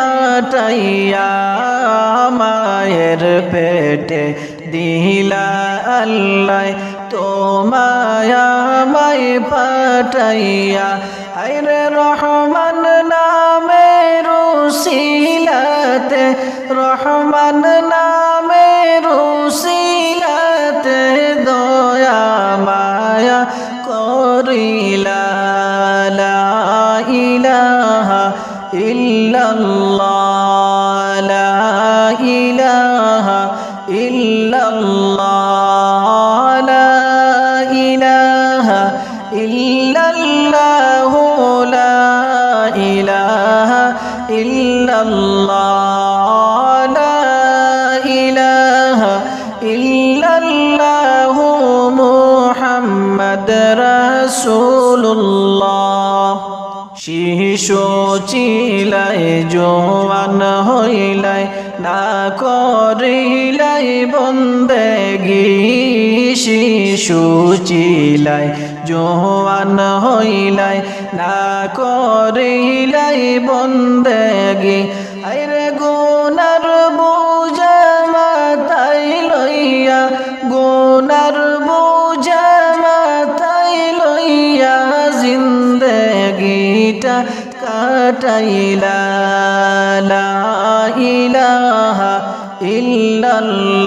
পাঠাইয়া মায়ের পেটে দিলা আল্লাহ, তোমায় মাই পাঠাইয়া আইরে রহমান নামে রুশিলাতে রহমান নামে রুসিলাতে ইলাহা ইল্লাল্লাহ লা ইলাহা ইল্লাল্লাহ লা ইলাহা ইল্লাল্লাহ মুহাম্মদ রাসূলুল্লাহ শিশু চিলাই জোয়ান হইলাই না করিলাই বন্দেগি শিশু চিলাই জোয়ান হইলাই। না করিলাই বন্দেগি আইরে গুনার বুঝা মাতাই লইয়া, গুনার বুঝা মাতাই লইয়া জিন্দগিটা কাটাইলা।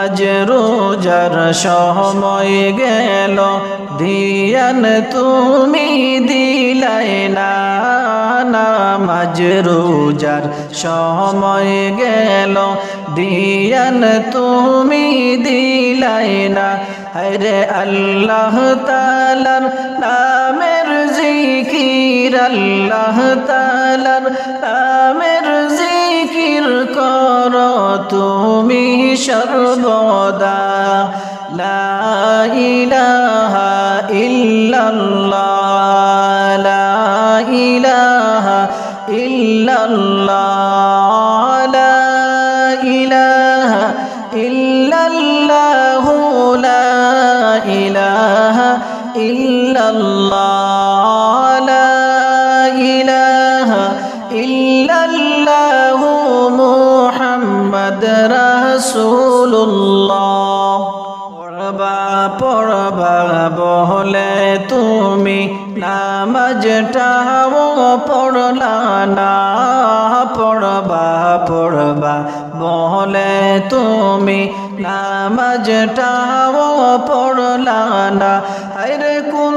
মাজরুজার সময় গেল। দিয়ান তুমি দিলাই না নামাজ রোজার সময় গেল। দিয়ান তুমি দিলাই না হরে আল্লাহ তালার নামের জিকির, আল্লাহ তালার নামের কর তুমি সর্বদা লা ইলাহা ইল্লাল্লাহ লা ইলাহা ইল্লাল্লাহ লা ইলাহা ইল্লাল্লাহ লা ইলাহা পড়বা পড়বা বলে তুমি নামাজটাও পড়লা না। পড়বা পড়বা বলে তুমি নামাজটাও পড়লা না। আরে কোন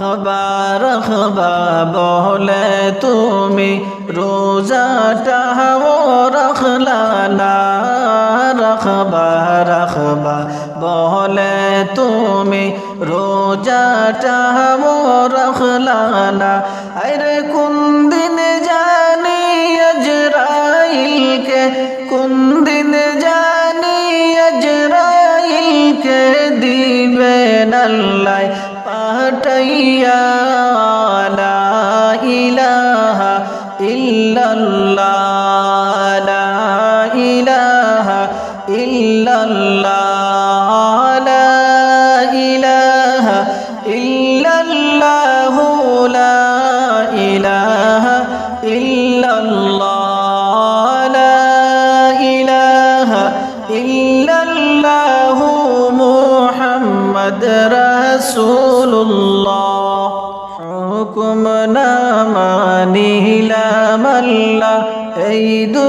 রাখবা বলে তুমি রোজাটাও রাখলা না রাখবা রাখবা বলে তুমি রোজাটাও রাখলা না আরে কোন দিন জানি আজরাইলকে, কোন দিন জানি আজরাইলকে দিবেন আল্লাহ। পাঠাইয়া লা ইলাহা ইল্লাল্লাহ লা ইলাহা ইল্লাল্লাহ লা ইলাহা ইল্লাল্লাহ লা ইলাহা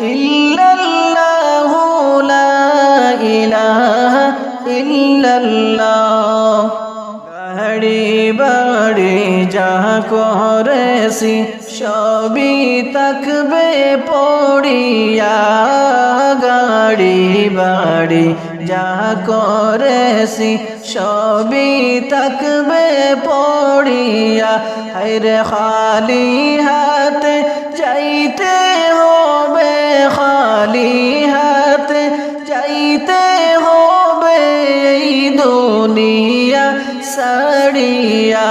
ইল্লাল্লাহ লা ইলাহা ইল্লাল্লাহ। গাড়ি বাড়ি যা করেছি, সবই তাকবে পড়িয়া। গাড়ি বাড়ি যা করেছি, সবই তাকবে পড়িয়া। হায়রে খালি হাতে যাইতে হবে খালি হাতে যাইতে হবে এই দুনিয়া সাড়িয়া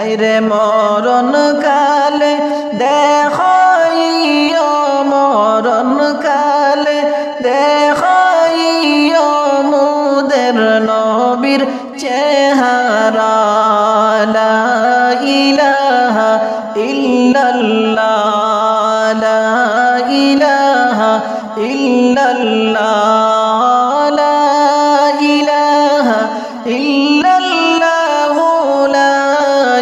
হাইরে মরণ কালে দেখাইও মরণ কালে দেখাইও মুদের নবীর চেহারা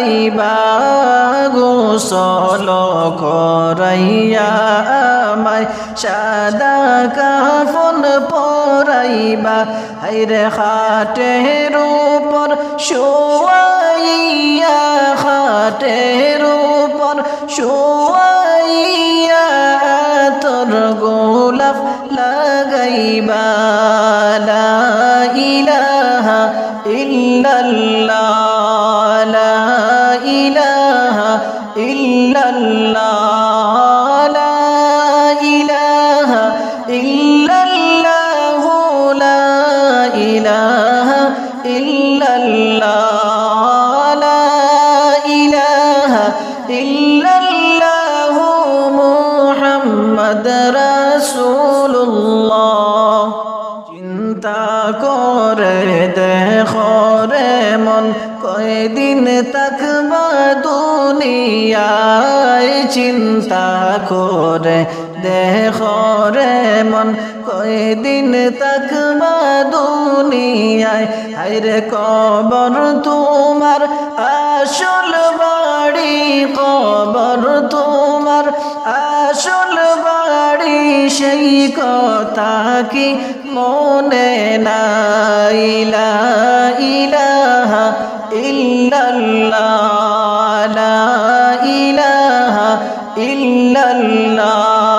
পরাইবা গোসল করাইয়া আমায় সাদা কাফন পরাইবা। হাইরে খাটের উপর শোয়াইয়া, খাটের উপর শোয়াইয়া তোর গোলাপ লাগাইবা। কয়দিন থাকবা দুনিয়ায় চিন্তা করে, দেখো রে মন, কয়দিন থাকবা দুনিয়ায়? হায়রে কবর তোমার, আসল বাড়ি কবর তোমার, আসল বাড়ি সেই কথা কি মনে না ইলা ইল্লাল্লাহ